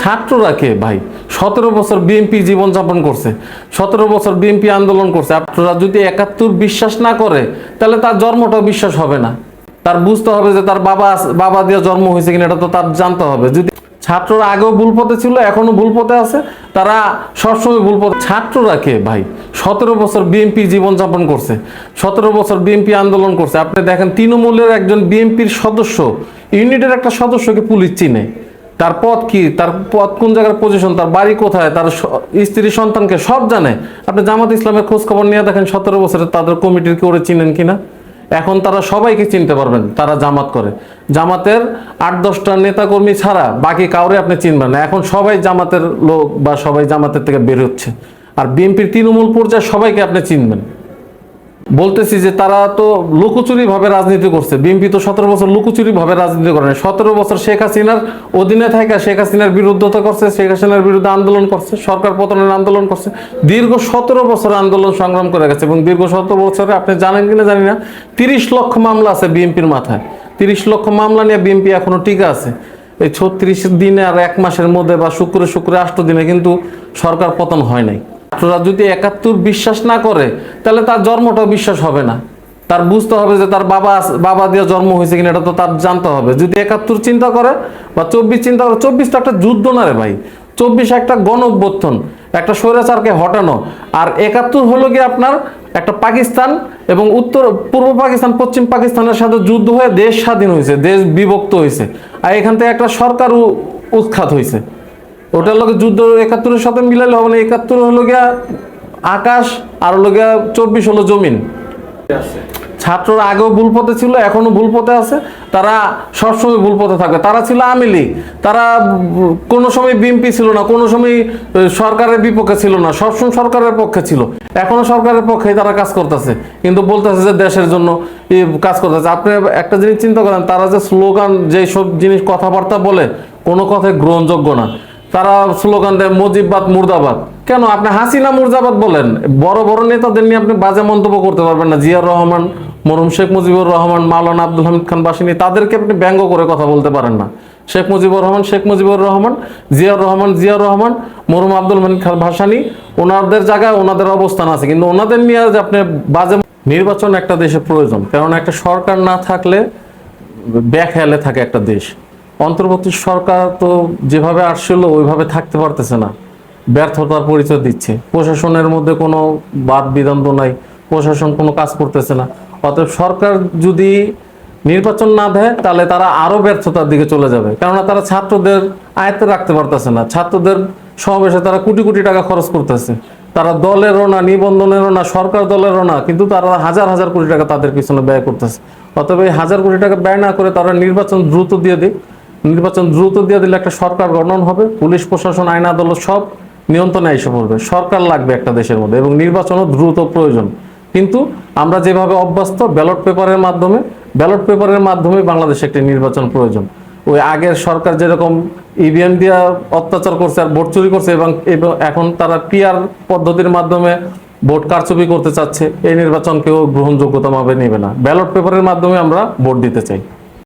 ছাত্ররা কে ভাই, সতেরো বছর বিএনপি জীবনযাপন করছে, সতেরো বছর বিএনপি আন্দোলন করছে। আপনারা যদি একাত্তর বিশ্বাস না করে, তাহলে তার জন্মটাও বিশ্বাস হবে না। তার বুঝতে হবে যে তার বাবা বাবা দিয়ে জন্ম হয়েছে কিনা, এটা তো তার জানতে হবে। যদি ছাত্ররা আগেও ভুল পথে ছিল এখনও ভুল পথে আছে, তারা সবসময় ভুল পথে ছাত্ররা কে ভাই, সতেরো বছর বিএনপি জীবনযাপন করছে, সতেরো বছর বিএনপি আন্দোলন করছে। আপনি দেখেন, তৃণমূলের একজন বিএনপির সদস্য, ইউনিটের একটা সদস্যকে পুলিশ চিনে। তার পথ কি? তার পথ কোন জায়গার পজিশন তার বাড়ি কোথায়? তার স্ত্রী সন্তানকে সব জানে। আপনি জামাত ইসলামের খোঁজ খবর নিয়ে দেখেন, সতেরো বছরে তাদের কমিটির কেউ চিনেন কিনা? এখন তারা সবাইকে চিনতে পারবেন, তারা জামাত করে। জামাতের আট, দশটা নেতাকর্মী ছাড়া বাকি কাউরে আপনি চিনবেন না। এখন সবাই জামাতের লোক বা সবাই জামাতের থেকে বের হচ্ছে। আর বিএনপির তৃণমূল পর্যায়ে সবাইকে আপনি চিনবেন। বলতেছি যে তারা তো লুকোচুরি ভাবে রাজনীতি করছে। বিএনপি তো সতেরো বছর লুকোচুরি ভাবে রাজনীতি করে সতেরো বছর শেখ হাসিনার অধীনে থাকা শেখ হাসিনার বিরুদ্ধতা করছে, শেখ হাসিনার বিরুদ্ধে আন্দোলন করছে, সরকার পতনের আন্দোলন করছে। দীর্ঘ সতেরো বছর আন্দোলন সংগ্রাম করে গেছে এবং দীর্ঘ সতেরো বছরে আপনি জানেন কিনা জানি না, তিরিশ লক্ষ মামলা আছে বিএনপির মাথায়। তিরিশ লক্ষ মামলা নিয়ে বিএনপি এখনও টিকা আছে। এই ছত্রিশ দিনে আর এক মাসের মধ্যে বা শুক্রে শুক্রে আষ্ট দিনে কিন্তু সরকার পতন হয় নাই। ছাত্ররা যদি একাত্তর বিশ্বাস না করে, তাহলে তার জন্মটাও বিশ্বাস হবে না। তার বুঝতে হবে যে তার বাবা বাবা দিয়ে জন্ম হয়েছে কিনা, এটা তো তার জানতে হবে। যদি একাত্তর চিন্তা করে বা চব্বিশ চিন্তা করে চব্বিশ তো একটা যুদ্ধ না রে ভাই। চব্বিশ একটা গণ অভ্যুত্থান একটা স্বৈরাচারকে হটানো। আর একাত্তর হলো গিয়ে আপনার একটা পাকিস্তান এবং উত্তর, পূর্ব পাকিস্তান, পশ্চিম পাকিস্তানের সাথে যুদ্ধ হয়ে দেশ স্বাধীন হয়েছে, দেশ বিভক্ত হয়েছে। আর এখান থেকে একটা সরকার উৎখাত হয়েছে। ওটার লোক যুদ্ধ একাত্তরের সাথে মিলালে হবে না, একাত্তর হলো গিয়া আকাশ, আর হলো গিয়া চব্বিশ হলো জমিন। ছাত্ররা আগেও ভুল পথে ছিল, এখনও ভুল পথে আছে। তারা সবসময় ভুল পথে থাকবে তারা ছিল আওয়ামী লীগ। তারা কোনো সময় বিএনপি ছিল না, কোনো সময় সরকারের বিপক্ষে ছিল না। সবসময় সরকারের পক্ষে ছিল। এখনও সরকারের পক্ষেই তারা কাজ করতেছে। কিন্তু বলতেছে যে দেশের জন্য কাজ করতেছে। আপনি একটা জিনিস চিন্তা করেন, তারা যে স্লোগান যে সব জিনিস কথাবার্তা বলে, কোনো কথাই গ্রহণযোগ্য না। তারা স্লোগান দেয় মুজিববাদ, মুর্দাবাদ। কেন? আপনি হাসিনা, মুর্দাবাদ বলেন। বড় বড় নেতাদের নিয়ে আপনি বাজে মন্তব্য করতে পারবেন না। জিয়ার রহমান মরুম শেখ মুজিবুর রহমান, মাওলানা আব্দুল হামিদ খান বাসিনী তাদেরকে আপনি ব্যঙ্গ করে কথা বলতে পারেন না। শেখ মুজিবুর রহমান, শেখ মুজিবুর রহমান, জিয়াউর রহমান জিয়াউর রহমান মরুম আব্দুল হামিদ খান ভাসানী, ওনাদের জায়গায় ওনাদের অবস্থান আছে। কিন্তু ওনাদের নিয়ে আপনি বাজে নির্বাচন একটা দেশে প্রয়োজন। কারণ একটা সরকার না থাকলে ব্যাখ্যালে থাকে একটা দেশ। অন্তর্বর্তী সরকার তো যেভাবে আসছিল, ওইভাবে থাকতে পারতেছে না। ব্যর্থতার পরিচয় দিচ্ছে। প্রশাসনের মধ্যে কোনো বাদ বিদন্দ নাই। প্রশাসন কোনো কাজ করতেছে না। অতএব সরকার যদি নির্বাচন না দেয়, তাহলে তারা আরও ব্যর্থতার দিকে চলে যাবে। কেননা তারা ছাত্রদের আয়ত্তে রাখতে পারতেছে না। ছাত্রদের সমাবেশে তারা কোটি কোটি টাকা খরচ করতেছে। তারা দলেরও না, নিবন্ধনেরও না, সরকার দলেরও না, কিন্তু তারা হাজার হাজার কোটি টাকা তাদের পিছনে ব্যয় করতেছে। অতএব এই হাজার কোটি টাকা ব্যয় না করে তারা নির্বাচন দ্রুত দিয়ে দিক। নির্বাচন দ্রুত দিয়ে দিলে একটা সরকার গঠন হবে, পুলিশ, প্রশাসন, আইন, আদালত সব নিয়ন্ত্রণে এসে পড়বে। সরকার লাগবে একটা দেশের মধ্যে এবং নির্বাচনও দ্রুত প্রয়োজন। কিন্তু আমরা যেভাবে অভ্যস্ত, ব্যালট পেপারের মাধ্যমে, ব্যালট পেপারের মাধ্যমে বাংলাদেশে একটি নির্বাচন প্রয়োজন। ওই আগের সরকার যেরকম ইভিএম দিয়া অত্যাচার করছে আর ভোট চুরি করছে এবং এখন তারা পিআর পদ্ধতির মাধ্যমে ভোট কারচুপি করতে চাচ্ছে, এই নির্বাচন কেউ গ্রহণযোগ্যতা ভাবে নেবে না। ব্যালট পেপারের মাধ্যমে আমরা ভোট দিতে চাই।